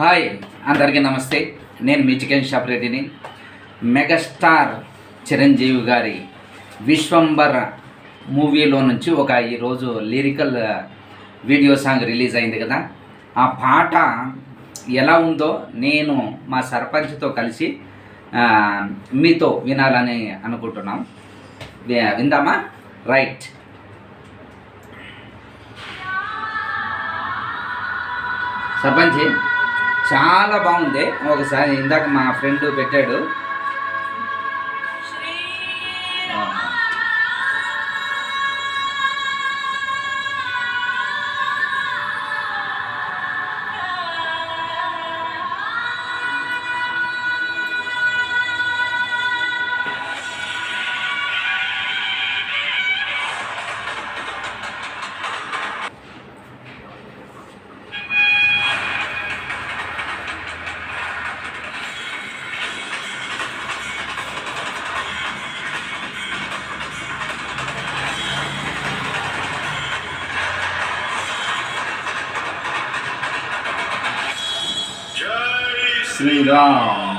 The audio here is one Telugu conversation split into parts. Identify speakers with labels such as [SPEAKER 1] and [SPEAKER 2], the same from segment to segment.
[SPEAKER 1] హాయ్ అందరికీ నమస్తే. నేను మీ చికెన్ షాప్ రెడ్డిని. మెగాస్టార్ చిరంజీవి గారి విశ్వంబర్ మూవీలో నుంచి ఒక ఈరోజు లిరికల్ వీడియో సాంగ్ రిలీజ్ అయింది కదా. ఆ పాట ఎలా ఉందో నేను మా సర్పంచ్తో కలిసి మీతో వినాలని అనుకుంటున్నాం. విందామా? రైట్. సర్పంచ్ చాలా బాగుంది. ఒకసారి ఇందాక మా ఫ్రెండ్ పెట్టాడు. శ్రీరామ్.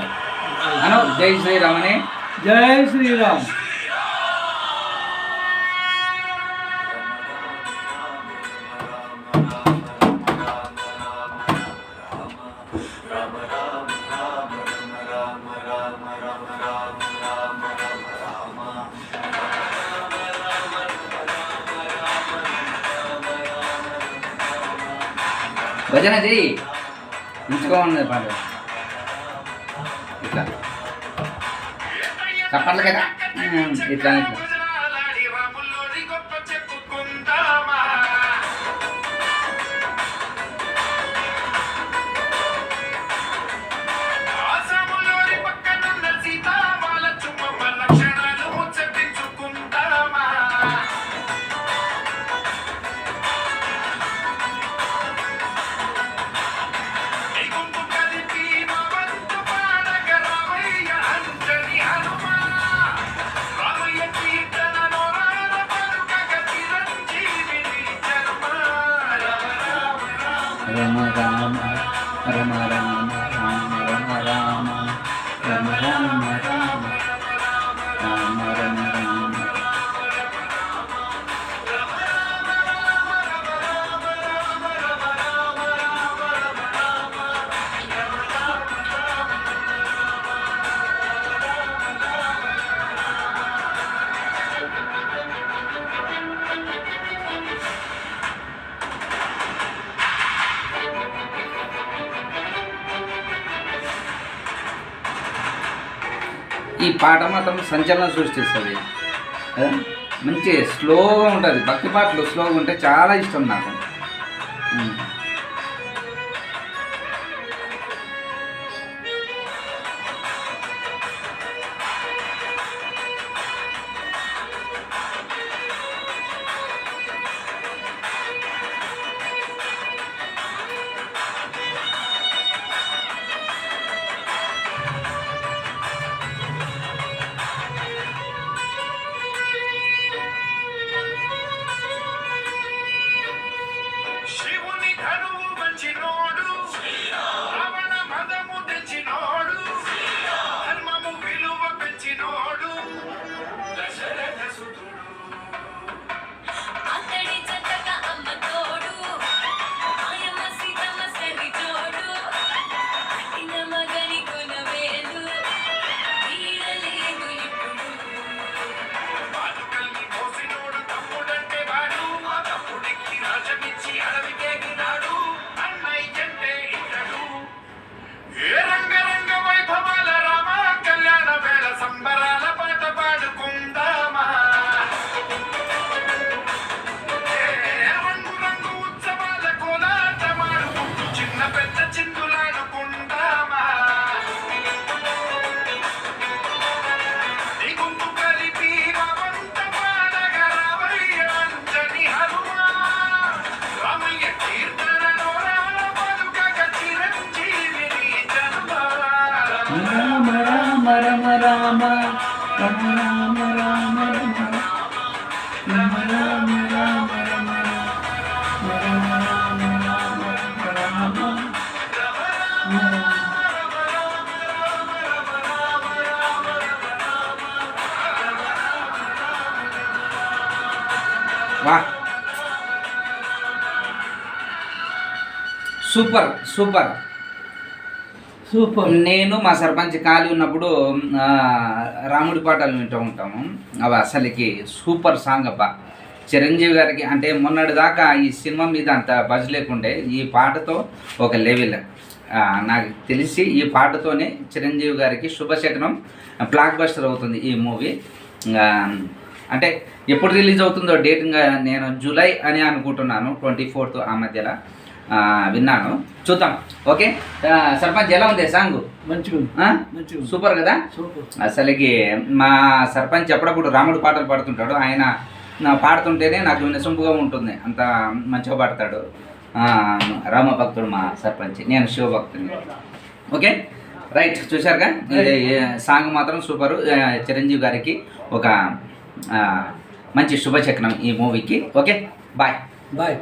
[SPEAKER 1] అను జై శ్రీరామ్ అని.
[SPEAKER 2] జై శ్రీరామ్.
[SPEAKER 1] భజన చెయ్యి. మంచిగా ఉన్నది పాట. ఇట్లా. చెప్పాలి కదా ఇట్లా ఇట్లా. ఈ పాట మాత్రం సంచలనం సృష్టిస్తుంది మంచి స్లోగా ఉంటుంది. భక్తి పాటలు స్లోగా ఉంటే చాలా ఇష్టం నాకు.
[SPEAKER 3] వా సూపర్ సూపర్
[SPEAKER 2] సూపర్
[SPEAKER 3] నేను మా సర్పంచ్ ఖాళీ ఉన్నప్పుడు రాముడి పాటలు వింటూ ఉంటాము అవి అసలుకి సూపర్ సాంగ్ అబ్బా. చిరంజీవి గారికి అంటే మొన్నటి దాకా ఈ సినిమా మీద అంత బజ్ లేకుండే ఈ పాటతో ఒక లెవెల్ నాకు తెలిసి ఈ పాటతోనే చిరంజీవి గారికి శుభశకనం బ్లాక్ బస్టర్ అవుతుంది ఈ మూవీ అంటే ఎప్పుడు రిలీజ్ అవుతుందో డేట్ ఇంకా నేను జూలై అని అనుకుంటున్నాను ట్వంటీ ఫోర్త్ ఆ మధ్యలో. విన్నాను. చూద్దాం. ఓకే? సర్పంచ్ ఎలా ఉంది? సాంగ్?
[SPEAKER 2] మంచిగా.
[SPEAKER 3] సూపర్ కదా?
[SPEAKER 2] సూపర్.
[SPEAKER 3] అసలుకి మా సర్పంచ్ ఎప్పుడప్పుడు రాముడు పాటలు పాడుతుంటాడు. ఆయన నా పాడుతుంటేనే నాకు నిసంపుగా ఉంటుంది. అంత మంచిగా పాడతాడు. రామ భక్తుడు మా సర్పంచ్. నేను శివ భక్తుని ఓకే? రైట్. చూశారుగా? సాంగ్ మాత్రం సూపరు. చిరంజీవి గారికి ఒక మంచి శుభచక్రం ఈ మూవీకి. Okay bye.
[SPEAKER 2] బాయ్.